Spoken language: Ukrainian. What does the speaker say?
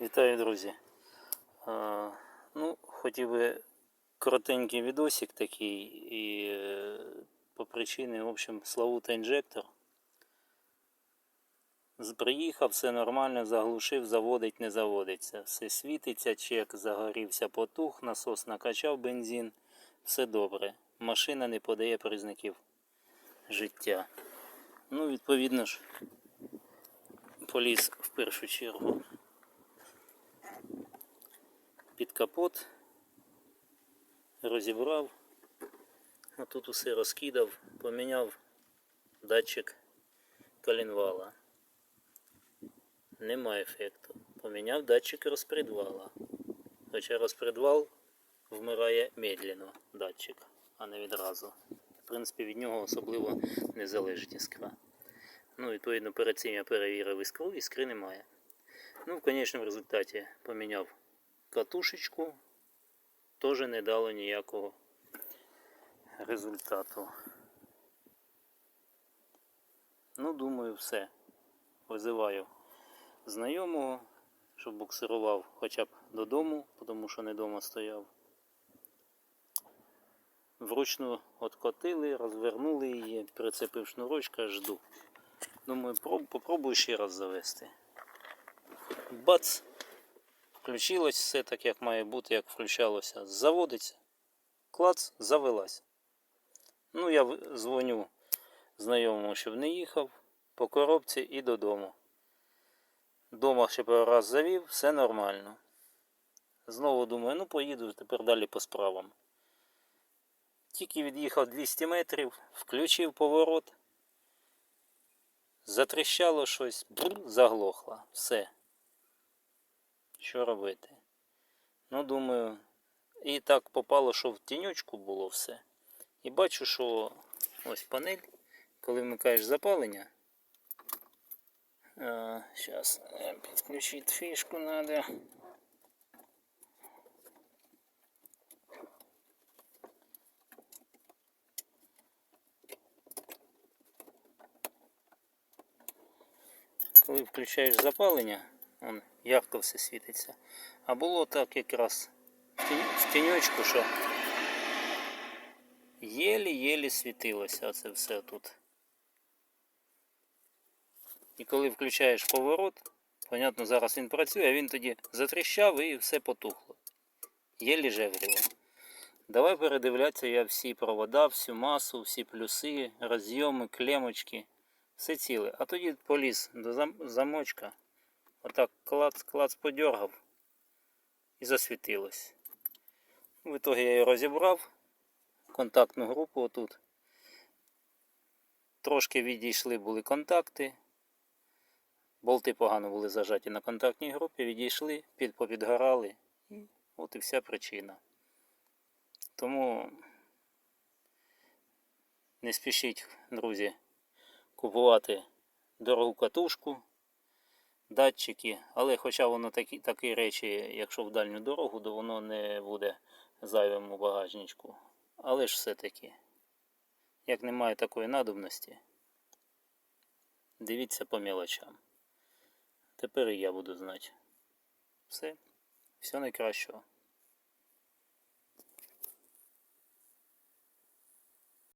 Вітаю, друзі. Ну, хотів би коротенький відосик такий і е, по причині, в общем, Славута інжектор. Приїхав, все нормально, заглушив, заводить, не заводиться. Все світиться, чек загорівся, потух, насос накачав бензин, все добре. Машина не подає признаків життя. Ну, відповідно ж, поліз в першу чергу під капот, розібрав, а тут усе розкидав, поміняв датчик коленвала. Нема ефекту. Поміняв датчик розпредвала. Хоча розпредвал вмирає медленно, датчик, а не відразу. В принципі, від нього особливо не залежить іскра. Ну, відповідно, перед цим я перевірив іскру, іскри немає. Ну, в конечному результаті поміняв катушечку, теж не дало ніякого результату. Ну, думаю, все. Визиваю знайомого, щоб буксирував хоча б додому, тому що не вдома стояв. Вручну откотили, розвернули її, прицепив шнурочка, жду. Думаю, проб- попробую ще раз завести. Бац! Включилось все так, як має бути, як включалося. Заводиться. Клац, завелась. Ну, я дзвоню знайомому, щоб не їхав, по коробці і додому. Дома ще пару раз завів, все нормально. Знову думаю, ну поїду тепер далі по справам. Тільки від'їхав 200 метрів, включив поворот. Затріщало щось, бр, заглохло. Все. Що робити? Ну, думаю, і так попало, що в тіньочку було все. І бачу, що ось панель, коли вмикаєш запалення. Зараз підключити фішку треба. Коли включаєш запалення, он ярко все світиться. А було так якраз в тінь- тіньочку, що єлі-єлі світилося оце все тут. І коли включаєш поворот, понятно, зараз він працює, а він тоді затріщав і все потухло. Єлі жевріло. Давай передивлятися я всі провода, всю масу, всі плюси, розйоми, клемочки. Все ціле. А тоді поліз до зам- замочка. Отак клац, клац подергав і засвітилось. В итоге я її розібрав. Контактну групу отут. Трошки відійшли були контакти. Болти погано були зажаті на контактній групі, відійшли, під, попідгорали. І от і вся причина. Тому не спішіть, друзі, купувати дорогу катушку, датчики, але хоча воно такі, такі речі, якщо в дальню дорогу, то воно не буде зайвим у багажничку. Але ж все-таки, як немає такої надобності, дивіться по мелочам. Тепер і я буду знати. Все, все найкращого.